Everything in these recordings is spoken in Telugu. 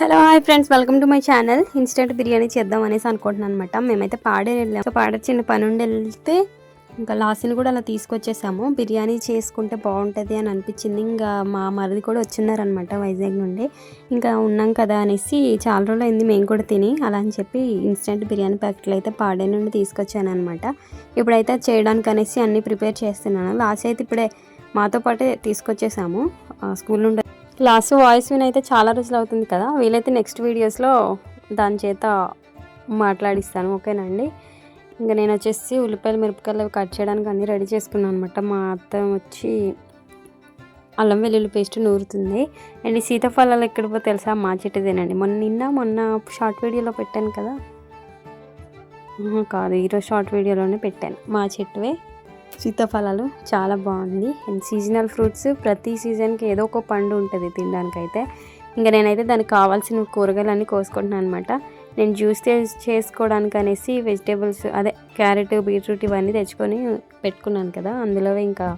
Hello hi friends. Welcome to my channel. Instant biryani చేద్దాం అనేసి అనుకుంటున్నాను అనమాట మేమైతే పాడే వెళ్ళాం. సో పాడే చిన్న పని ఉండి వెళ్తే ఇంకా లాస్ట్ని కూడా అలా తీసుకొచ్చేసాము. బిర్యానీ చేసుకుంటే బాగుంటుంది అని అనిపించింది. ఇంకా మా మరిది కూడా వచ్చిన్నారనమాట వైజాగ్ నుండి. ఇంకా ఉన్నాం కదా అనేసి చాలా రోజులు అయింది మేము కూడా తిని. అలా అని చెప్పి ఇన్స్టెంట్ బిర్యానీ ప్యాకెట్లు అయితే పాడే నుండి తీసుకొచ్చాను అనమాట ఇప్పుడైతే చేయడానికి అనేసి అన్నీ ప్రిపేర్ చేస్తున్నాను. లాస్ట్ అయితే ఇప్పుడే మాతో పాటే తీసుకొచ్చేసాము. స్కూల్ నుండి లాస్ట్ వాయిస్ విన్ అయితే చాలా రోజులు అవుతుంది కదా. వీలైతే నెక్స్ట్ వీడియోస్లో దాని చేత మాట్లాడిస్తాను. ఓకేనండి? ఇంకా నేను వచ్చేసి ఉల్లిపాయలు మిరపకాయలు అవి కట్ చేయడానికి అన్నీ రెడీ చేసుకున్నాను అనమాట మా అత్త వచ్చి అల్లం వెల్లుల్లి పేస్ట్ నూరుతుంది. అండ్ సీతాఫలాలు ఎక్కడిపో తెలుసా? మా చెట్టుదేనండి. మొన్న నిన్న మొన్న షార్ట్ వీడియోలో పెట్టాను కదా. కాదు. ఈరోజు షార్ట్ వీడియోలోనే పెట్టాను. మా చెట్టువే. సీతాఫలాలు చాలా బాగుంది. అండ్ సీజనల్ ఫ్రూట్స్ ప్రతి సీజన్కి ఏదో ఒక పండు ఉంటుంది తినడానికైతే. ఇంకా నేనైతే దానికి కావాల్సిన కూరగాయలన్నీ కోసుకుంటున్నాను అనమాట నేను జ్యూస్ చేసుకోవడానికి అనేసి వెజిటేబుల్స్ అదే క్యారెట్ బీట్రూట్ ఇవన్నీ తెచ్చుకొని పెట్టుకున్నాను కదా. అందులో ఇంకా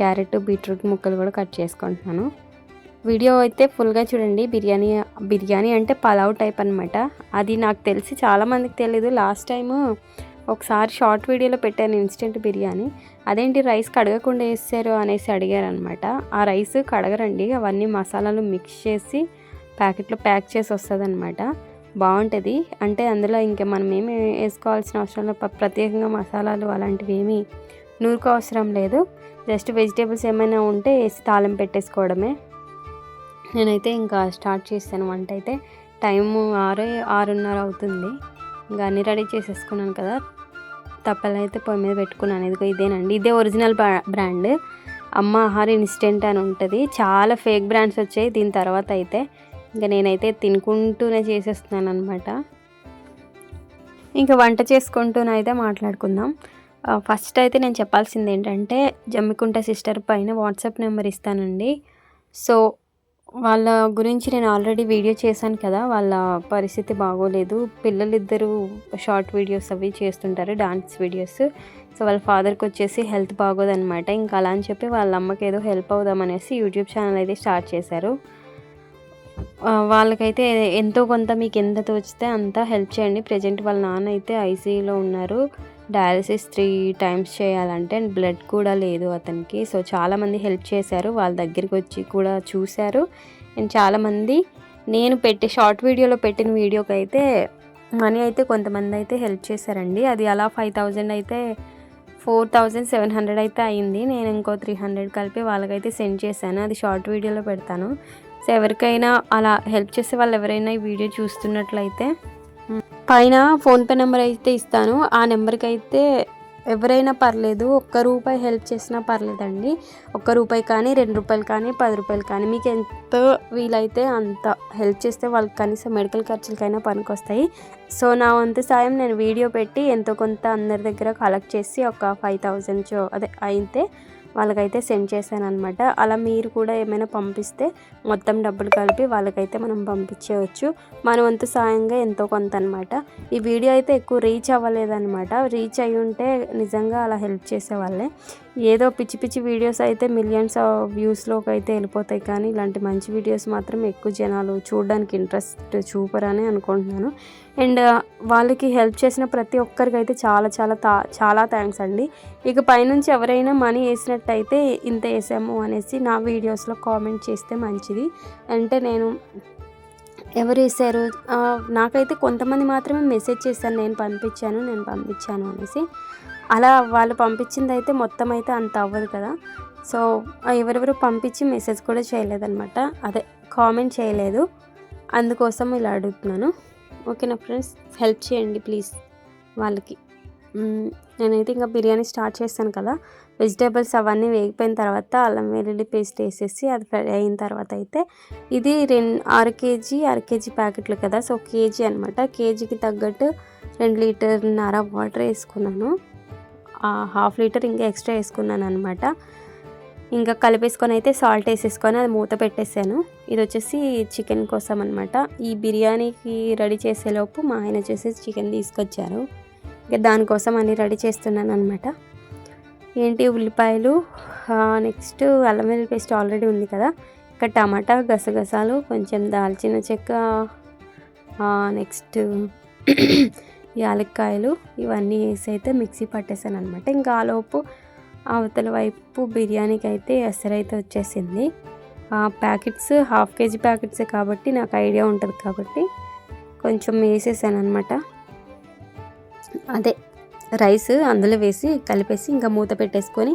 క్యారెట్ బీట్రూట్ ముక్కలు కూడా కట్ చేసుకుంటున్నాను. వీడియో అయితే ఫుల్గా చూడండి. బిర్యానీ బిర్యానీ అంటే పలావ్ టైప్ అనమాట అది నాకు తెలిసి చాలామందికి తెలీదు. లాస్ట్ టైము ఒకసారి షార్ట్ వీడియోలో పెట్టాను ఇన్స్టెంట్ బిర్యానీ. అదేంటి రైస్ కడగకుండా వేస్తారు అనేసి అడిగారు అనమాట ఆ రైస్ కడగరండి అవన్నీ మసాలాలు మిక్స్ చేసి ప్యాకెట్లో ప్యాక్ చేసి వస్తుంది అనమాట బాగుంటుంది. అంటే అందులో ఇంకా మనం ఏమి వేసుకోవాల్సిన అవసరం లేదు. ప్రత్యేకంగా మసాలాలు అలాంటివి ఏమీ నూరుకో అవసరం లేదు. జస్ట్ వెజిటేబుల్స్ ఏమైనా ఉంటే వేసి తాళం పెట్టేసుకోవడమే. నేనైతే ఇంకా స్టార్ట్ చేస్తాను. వంట అయితే టైము ఆరు ఆరున్నర అవుతుంది. ఇంకా అన్నీ రెడీ చేసేసుకున్నాను కదా. తప్పలు అయితే పొయ్యి మీద పెట్టుకున్నాను. ఇదిగో ఇదేనండి. ఇదే ఒరిజినల్ బ్రాండ్. అమ్మ ఆహార్ ఇన్స్టెంట్ అని ఉంటుంది. చాలా ఫేక్ బ్రాండ్స్ వచ్చాయి. దీని తర్వాత అయితే ఇంకా నేనైతే తినుకుంటూనే చేసేస్తున్నాను అనమాట ఇంకా వంట చేసుకుంటూనైతే మాట్లాడుకుందాం. ఫస్ట్ అయితే నేను చెప్పాల్సింది ఏంటంటే జమ్మికుంట సిస్టర్ పైన వాట్సాప్ నెంబర్ ఇస్తానండి. సో వాళ్ళ గురించి నేను ఆల్రెడీ వీడియో చేశాను కదా వాళ్ళ పరిస్థితి బాగోలేదు. పిల్లలిద్దరూ షార్ట్ వీడియోస్ అవి చేస్తుంటారు డాన్స్ వీడియోస్. సో వాళ్ళ ఫాదర్కి వచ్చేసి హెల్త్ బాగోదన్నమాట. ఇంకా అలా అని చెప్పి వాళ్ళ అమ్మకి ఏదో హెల్ప్ అవుదామనేసి యూట్యూబ్ ఛానల్ అయితే స్టార్ట్ చేశారు. వాళ్ళకైతే ఎంతో కొంత మీకు ఎంత తోచితే అంత హెల్ప్ చేయండి. ప్రజెంట్ వాళ్ళ నాన్న అయితే ఐసీయూలో ఉన్నారు. డయాలసిస్ త్రీ టైమ్స్ చేయాలంటే అండ్ బ్లడ్ కూడా లేదు అతనికి. సో చాలామంది హెల్ప్ చేశారు. వాళ్ళ దగ్గరికి వచ్చి కూడా చూశారు. అండ్ చాలామంది నేను పెట్టే షార్ట్ వీడియోలో పెట్టిన వీడియోకి అయితే మనీ అయితే కొంతమంది అయితే హెల్ప్ చేశారండి. అది అలా ఫైవ్ థౌజండ్ అయితే ఫోర్ థౌజండ్ సెవెన్ హండ్రెడ్ అయితే అయింది. నేను ఇంకో త్రీ హండ్రెడ్ కలిపి వాళ్ళకైతే సెండ్ చేశాను. అది షార్ట్ వీడియోలో పెడతాను. సో ఎవరికైనా అలా హెల్ప్ చేసే వాళ్ళు ఎవరైనా ఈ వీడియో చూస్తున్నట్లయితే పైన ఫోన్పే నెంబర్ అయితే ఇస్తాను. ఆ నెంబర్కి అయితే ఎవరైనా పర్లేదు ఒక్క రూపాయి హెల్ప్ చేసినా పర్లేదండి. ఒక్క రూపాయి కానీ రెండు రూపాయలు కానీ పది రూపాయలు కానీ మీకు ఎంత వీలైతే అంత హెల్ప్ చేస్తే వాళ్ళకి కనీసం మెడికల్ ఖర్చులకైనా పనికొస్తాయి. సో నా వంతు సాయం నేను వీడియో పెట్టి ఎంతో కొంత అందరి దగ్గర కలెక్ట్ చేసి ఒక ఫైవ్ థౌజండ్ అదే అయితే వాళ్ళకైతే సెండ్ చేశాను అనమాట అలా మీరు కూడా ఏమైనా పంపిస్తే మొత్తం డబ్బులు కలిపి వాళ్ళకైతే మనం పంపించేయచ్చు. మన వంతు సాయంగా ఎంతో కొంత అనమాట ఈ వీడియో అయితే ఎక్కువ రీచ్ అవ్వలేదన్నమాట. రీచ్ అయి ఉంటే నిజంగా అలా హెల్ప్ చేసేవాళ్ళే. ఏదో పిచ్చి పిచ్చి వీడియోస్ అయితే మిలియన్స్ వ్యూస్లోకి అయితే వెళ్ళిపోతాయి. కానీ ఇలాంటి మంచి వీడియోస్ మాత్రం ఎక్కువ జనాలు చూడడానికి ఇంట్రెస్ట్ చూపరని అనుకుంటున్నాను. అండ్ uh, వాళ్ళకి హెల్ప్ చేసిన ప్రతి ఒక్కరికి అయితే చాలా చాలా తా చాలా థ్యాంక్స్ అండి. ఇక పైనుంచి ఎవరైనా మనీ వేసినట్టయితే ఇంత వేసాము అనేసి నా వీడియోస్లో కామెంట్ చేస్తే మంచిది. అంటే నేను ఎవరు వేసారు? నాకైతే కొంతమంది మాత్రమే మెసేజ్ చేశాను నేను పంపించాను నేను పంపించాను అనేసి. అలా వాళ్ళు పంపించింది అయితే మొత్తం అయితే అంత అవ్వదు కదా. సో ఎవరెవరు పంపించి మెసేజ్ కూడా చేయలేదన్నమాట. అదే కామెంట్ చేయలేదు. అందుకోసం ఇలా అడుగుతున్నాను. ఓకేనా ఫ్రెండ్స్? హెల్ప్ చేయండి ప్లీజ్ వాళ్ళకి. నేనైతే ఇంకా బిర్యానీ స్టార్ట్ చేస్తాను కదా. వెజిటేబుల్స్ అవన్నీ వేగిపోయిన తర్వాత అల్లం వెల్లుల్లి పేస్ట్ వేసేసి అది ఫ్రై అయిన తర్వాత అయితే ఇది రెండు అర కేజీ అర కేజీ ప్యాకెట్లు కదా. సో కేజీ అనమాట కేజీకి తగ్గట్టు రెండు లీటర్న్నర వాటర్ వేసుకున్నాను. హాఫ్ లీటర్ ఇంకా ఎక్స్ట్రా వేసుకున్నాను అనమాట ఇంకా కలిపేసుకొని అయితే సాల్ట్ వేసేసుకొని అది మూత పెట్టేసాను ఇది వచ్చేసి చికెన్ కోసం అనమాట ఈ బిర్యానీకి రెడీ చేసేలోపు మా ఆయన వచ్చేసి చికెన్ తీసుకొచ్చారు. ఇంకా దానికోసం అన్ని రెడీ చేస్తున్నాను అనమాట ఏంటి ఉల్లిపాయలు? నెక్స్ట్ అల్లం వెల్లుల్లి పేస్ట్ ఆల్రెడీ ఉంది కదా. ఇంకా టమాటా గసగసాలు కొంచెం దాల్చిన చెక్క నెక్స్ట్ యాలక్కాయలు ఇవన్నీ వేసి అయితే మిక్సీ పట్టేశాను అనమాట ఇంకా ఆలోపు అవతల వైపు బిర్యానీకి అయితే ఎసరైతే వచ్చేసింది. ఆ ప్యాకెట్స్ హాఫ్ కేజీ ప్యాకెట్సే కాబట్టి నాకు ఐడియా ఉంటుంది కాబట్టి కొంచెం వేసేసాను అనమాట అదే రైస్ అందులో వేసి కలిపేసి ఇంకా మూత పెట్టేసుకొని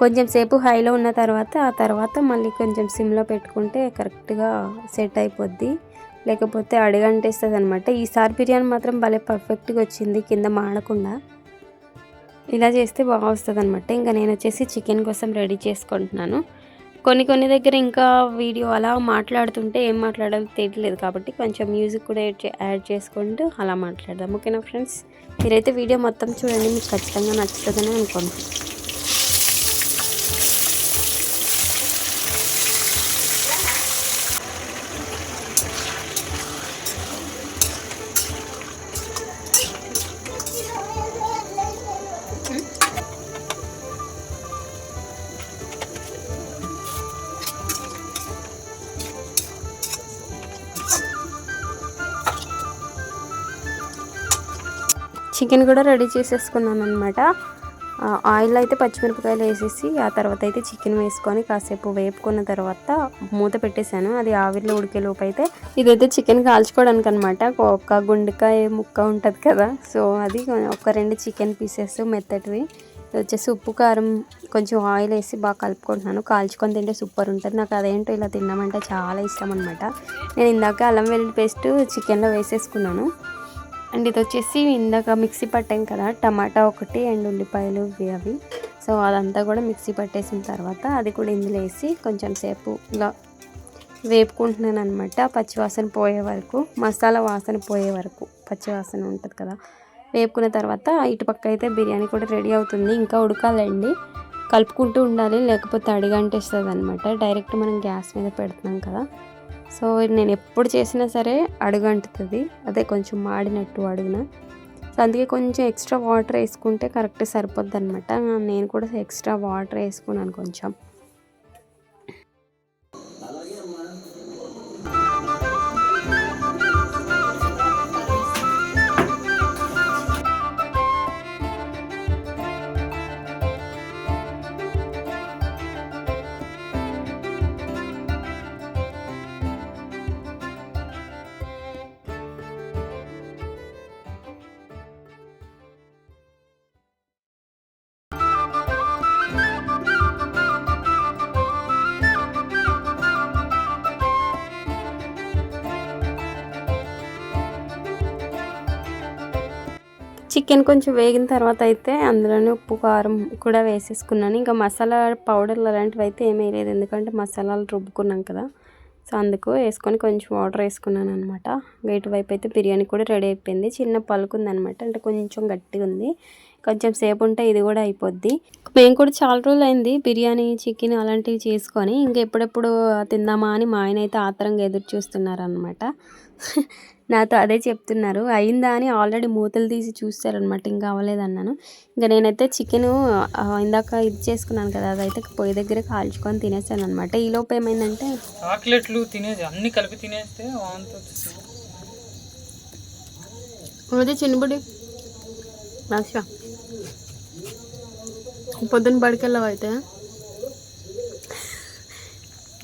కొంచెం సేపు హైలో ఉన్న తర్వాత ఆ తర్వాత మళ్ళీ కొంచెం సిమ్లో పెట్టుకుంటే కరెక్ట్గా సెట్ అయిపోద్ది. లేకపోతే అడిగంటేస్తుంది అనమాట ఈసారి బిర్యానీ మాత్రం భలే పర్ఫెక్ట్గా వచ్చింది కింద మాడకుండా. ఇలా చేస్తే బాగా వస్తుంది అనమాట ఇంకా నేను వచ్చేసి చికెన్ కోసం రెడీ చేసుకుంటున్నాను. కొన్ని కొన్ని దగ్గర ఇంకా వీడియో అలా మాట్లాడుతుంటే ఏం మాట్లాడాలో తెలియలేదు కాబట్టి కొంచెం మ్యూజిక్ కూడా యాడ్ చే- యాడ్ చేసుకుంటూ అలా మాట్లాడదాం. ఓకేనా ఫ్రెండ్స్? మీరైతే వీడియో మొత్తం చూడండి మీకు ఖచ్చితంగా నచ్చుతుందని అనుకుంటున్నాను. చికెన్ కూడా రెడీ చేసేసుకున్నాను అనమాట ఆయిల్ అయితే పచ్చిమిరపకాయలు వేసేసి ఆ తర్వాత అయితే చికెన్ వేసుకొని కాసేపు వేపుకున్న తర్వాత మూత పెట్టేశాను. అది ఆవిరిలో ఉడికే లోపు అయితే ఇదైతే చికెన్ కాల్చుకోవడానికి అనమాట ఒక గుండెకాయ ముక్క ఉంటుంది కదా సో అది ఒక రెండు చికెన్ పీసెస్ మెత్తటివి. వచ్చేసి ఉప్పు కారం కొంచెం ఆయిల్ వేసి బాగా కలుపుకుంటున్నాను. కాల్చుకొని తింటే సూపర్ ఉంటుంది. నాకు అదేంటో ఇలా తిన్నామంటే చాలా ఇష్టం అనమాట నేను ఇందాక అల్లం వెల్లుల్లి పేస్ట్ చికెన్లో వేసేసుకున్నాను. అండ్ ఇది వచ్చేసి ఇందాక మిక్సీ పట్టాం కదా టమాటా ఒకటి అండ్ ఉల్లిపాయలు అవి. సో అదంతా కూడా మిక్సీ పట్టేసిన తర్వాత అది కూడా ఇందులో వేసి కొంచెం సేపు ఇలా వేపుకుంటున్నాను అనమాట పచ్చివాసన పోయే వరకు మసాలా వాసన పోయే వరకు పచ్చివాసన ఉంటుంది కదా. వేపుకున్న తర్వాత ఇటుపక్క అయితే బిర్యానీ కూడా రెడీ అవుతుంది. ఇంకా ఉడకాలండి. కలుపుకుంటూ ఉండాలి లేకపోతే అడిగంటేస్తుంది అనమాట డైరెక్ట్ మనం గ్యాస్ మీద పెడుతున్నాం కదా. సో నేను ఎప్పుడు చేసినా సరే అడుగంటుతుంది అదే కొంచెం మాడినట్టు అడుగున. సో అందుకే కొంచెం ఎక్స్ట్రా వాటర్ వేసుకుంటే కరెక్ట్ సరిపోద్ది అనమాట నేను కూడా ఎక్స్ట్రా వాటర్ వేసుకున్నాను కొంచెం. చికెన్ కొంచెం వేగిన తర్వాత అయితే అందులోనే ఉప్పు కారం కూడా వేసేసుకున్నాను. ఇంకా మసాలా పౌడర్లు అలాంటివి అయితే ఏమీ వేయలేదు. ఎందుకంటే మసాలాలు రుబ్బుకున్నాం కదా. సో అందుకు వేసుకొని కొంచెం వాటర్ వేసుకున్నాను అనమాట ఇటువైపు అయితే బిర్యానీ కూడా రెడీ అయిపోయింది. చిన్న పలుకుంది అనమాట అంటే కొంచెం గట్టిగా ఉంది. కొంచెం సేపు ఉంటే ఇది కూడా అయిపోద్ది. మేము కూడా చాలా రోజులు అయింది బిర్యానీ చికెన్ అలాంటివి చేసుకొని. ఇంకా ఎప్పుడెప్పుడు తిందామా అని మా ఆయన అయితే ఆతరంగా ఎదురు చూస్తున్నారు అనమాట నాతో అదే చెప్తున్నారు. అయిందా అని ఆల్రెడీ మూతలు తీసి చూస్తారనమాట ఇంకా అవ్వలేదన్నాను. ఇంకా నేనైతే చికెన్ ఇందాక ఇది చేసుకున్నాను కదా అదైతే పొయ్యి దగ్గర కాల్చుకొని తినేసాను అనమాట ఈలోపు ఏమైందంటే చాక్లెట్లు తినేసి అన్ని కలిపి తినేస్తే అదే చిన్నబుడి. పొద్దున్న బడికెళ్ళావు అయితే?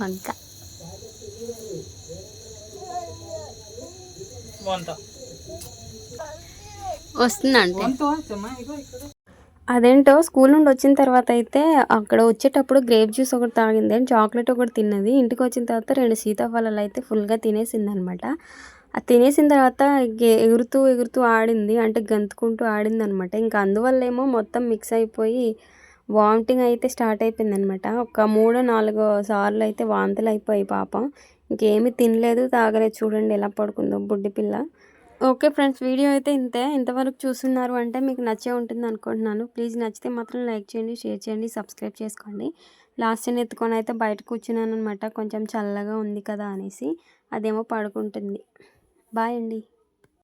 వంక. వస్తుందంటే. అదేంటో స్కూల్ నుండి వచ్చిన తర్వాత అయితే అక్కడ వచ్చేటప్పుడు గ్రేప్ జ్యూస్ ఒకటి తాగింది అండ్ చాక్లెట్ ఒకటి తిన్నది. ఇంటికి వచ్చిన తర్వాత రెండు సీతాఫలాలు అయితే ఫుల్గా తినేసింది అనమాట అది తినేసిన తర్వాత ఎగ- ఎగురుతూ ఎగురుతూ ఆడింది. అంటే గంతుకుంటూ ఆడింది అనమాట ఇంకా అందువల్ల ఏమో మొత్తం మిక్స్ అయిపోయి వామిటింగ్ అయితే స్టార్ట్ అయిపోయింది అనమాట ఒక మూడో నాలుగో సార్లు అయితే వాంతులు అయిపోయి పాపం. ఇంకేమీ తినలేదు తాగలేదు. చూడండి ఎలా పడుకుందో బుడ్డి పిల్ల. ఓకే ఫ్రెండ్స్ వీడియో అయితే ఇంతే. ఇంతవరకు చూస్తున్నారు అంటే మీకు నచ్చే ఉంటుంది అనుకుంటున్నాను. ప్లీజ్ నచ్చితే మాత్రం లైక్ చేయండి షేర్ చేయండి సబ్స్క్రైబ్ చేసుకోండి. లాస్ట్ నేను ఎత్తుకొని అయితే బయట కూర్చున్నాను అనమాట కొంచెం చల్లగా ఉంది కదా అనేసి అదేమో పడుకుంటుంది. బాయ్ అండి.